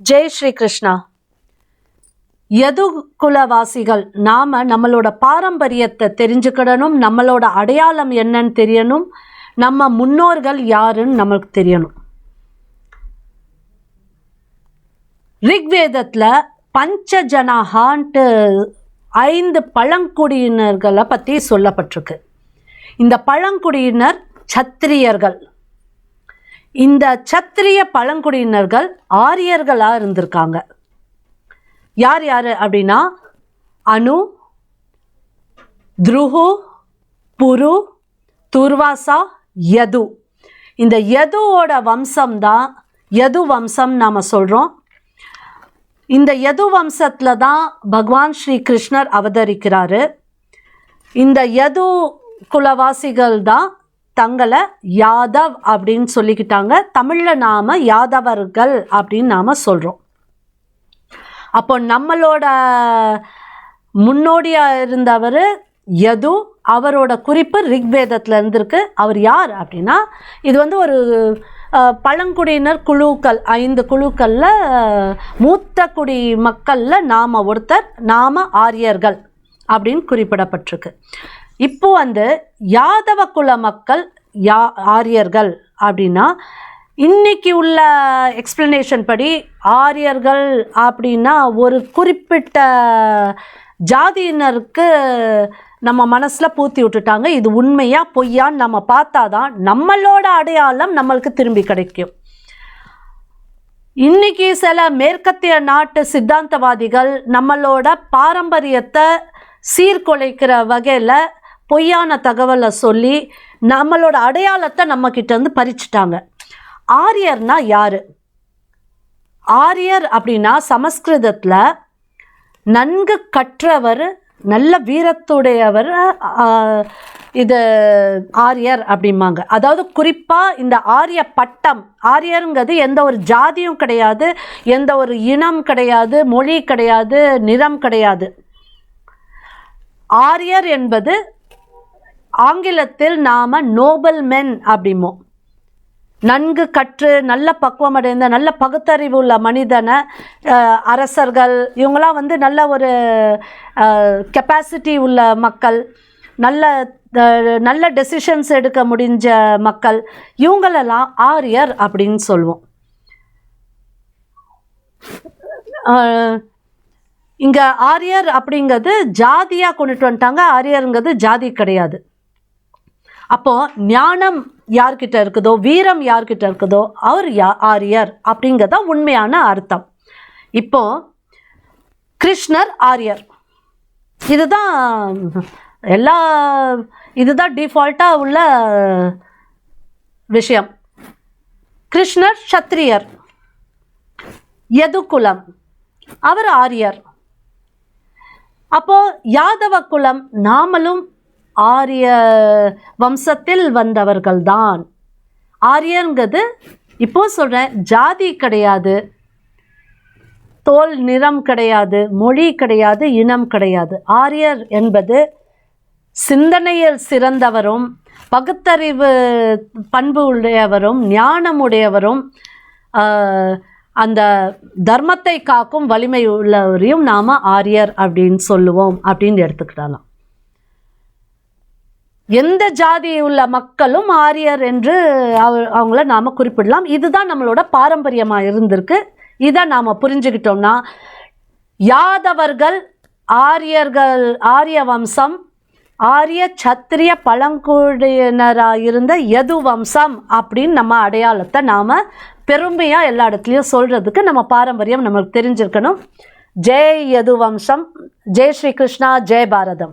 ஜெய் ஸ்ரீ கிருஷ்ணா. யது குலவாசிகள் நாம நம்மளோட பாரம்பரியத்தை தெரிஞ்சுக்கிடணும் நம்மளோட அடையாளம் என்னன்னு தெரியணும் நம்ம முன்னோர்கள் யாருன்னு நம்மளுக்கு தெரியணும். ரிக்வேதத்தில் பஞ்சஜனஹான்ட்டு ஐந்து பழங்குடியினர்களை பற்றி சொல்லப்பட்டிருக்கு. இந்த பழங்குடியினர் சத்திரியர்கள். இந்த சத்திரிய பழங்குடியினர்கள் ஆரியர்களாக இருந்திருக்காங்க. யார் யார் அப்படின்னா அனு துருஹு புரு துர்வாசா யது. இந்த யதுவோட வம்சம் தான் யது வம்சம் நாம் சொல்கிறோம் இந்த யது வம்சத்தில் தான் பகவான் ஸ்ரீ கிருஷ்ணர் அவதரிக்கிறாரு. இந்த யது குலவாசிகள் தான் தங்களை யாதவ் அப்படின்னு சொல்லிக்கிட்டாங்க. தமிழில் நாம் யாதவர்கள் அப்படின்னு நாம் சொல்கிறோம் அப்போ நம்மளோட முன்னோடியாக இருந்தவர் யது அவரோட குறிப்பு ரிக்வேதத்தில் இருந்திருக்கு. அவர் யார் அப்படின்னா இது வந்து ஒரு பழங்குடியினர் குழுக்கள் ஐந்து குழுக்களில் மூத்த குடி மக்களில் நாம் ஒருத்தர் நாம் ஆரியர்கள் அப்படின்னு குறிப்பிடப்பட்டிருக்கு. இப்போ வந்து யாதவ குல மக்கள் யா ஆரியர்கள் அப்படின்னா இன்னைக்கு உள்ள எக்ஸ்பிளனேஷன் படி ஆரியர்கள் அப்படின்னா ஒரு குறிப்பிட்ட ஜாதியினருக்கு நம்ம மனசில் பூத்தி விட்டுட்டாங்க. இது உண்மையாக பொய்யான்னு நம்ம பார்த்தா தான் நம்மளோட அடையாளம் நம்மளுக்கு திரும்பி கிடைக்கும். இன்னைக்கு சில மேற்கத்திய நாட்டு சித்தாந்தவாதிகள் நம்மளோட பாரம்பரியத்தை சீர்குலைக்கிற வகையில் பொய்யான தகவலை சொல்லி நம்மளோட அடையாளத்தை நம்ம கிட்ட பறிச்சிட்டாங்க. பறிச்சுட்டாங்க ஆரியர்னா யாரு? ஆரியர் அப்படின்னா சமஸ்கிருதத்தில் நன்கு கற்றவர் நல்ல வீரத்துடையவர் இது ஆரியர் அப்படிம்பாங்க. அதாவது குறிப்பாக இந்த ஆரிய பட்டம் ஆரியருங்கிறது எந்த ஒரு ஜாதியும் கிடையாது எந்த ஒரு இனம் கிடையாது மொழி கிடையாது நிறம் கிடையாது. ஆரியர் என்பது ஆங்கிலத்தில் நாம் நோபல் மென் அப்படிமோ நன்கு கற்று நல்ல பக்குவம் அடைந்த நல்ல பகுத்தறிவு உள்ள மனிதனை அரசர்கள் இவங்களாம் வந்து நல்ல ஒரு கெப்பாசிட்டி உள்ள மக்கள் நல்ல நல்ல டெசிஷன்ஸ் எடுக்க முடிஞ்ச மக்கள் இவங்களெல்லாம் ஆரியர் அப்படின்னு சொல்லுவோம் இங்கே ஆரியர் அப்படிங்கிறது ஜாதியாக கொண்டுட்டு வந்துட்டாங்க ஆரியருங்கிறது ஜாதி கிடையாது. அப்போது ஞானம் யார்கிட்ட இருக்குதோ வீரம் யார்கிட்ட இருக்குதோ அவர் யா ஆரியர் அப்படிங்கிறதா உண்மையான அர்த்தம். இப்போ கிருஷ்ணர் ஆரியர். இதுதான் எல்லா இதுதான் டிஃபால்ட்டாக உள்ள விஷயம். கிருஷ்ணர் சத்திரியர். யதுகுலம். அவர் ஆரியர். அப்போ யாதவ குலம் நாமளும் ஆரிய வம்சத்தில் வந்தவர்கள்தான். ஆரியங்கிறது இப்போ சொல்கிறேன் ஜாதி கிடையாது. தோல் நிறம் கிடையாது மொழி கிடையாது இனம் கிடையாது. ஆரியர் என்பது சிந்தனையில் சிறந்தவரும் பகுத்தறிவு பண்பு உடையவரும் ஞானம் உடையவரும் அந்த தர்மத்தை காக்கும் வலிமை உள்ளவரையும் நாம் ஆரியர் அப்படின்னு சொல்லுவோம் அப்படின்னு எடுத்துக்கிடலாம் எந்த ஜாதி உள்ள மக்களும் ஆரியர் என்று அவ- அவங்கள நாம் குறிப்பிடலாம். இதுதான் நம்மளோட பாரம்பரியமாக இருந்திருக்கு. இதை நாம் புரிஞ்சுக்கிட்டோம்னா யாதவர்கள் ஆரியர்கள் ஆரிய வம்சம் ஆரிய சத்திரிய பழங்குடியினராக இருந்த யது வம்சம் அப்படின்னு நம்ம அடையாளத்தை நாம் பெருமையாக எல்லா இடத்துலையும் சொல்கிறதுக்கு நம்ம பாரம்பரியம் நம்மளுக்கு தெரிஞ்சிருக்கணும். ஜெய் யது வம்சம். ஜெய் ஸ்ரீ கிருஷ்ணா ஜெய் பாரதம்.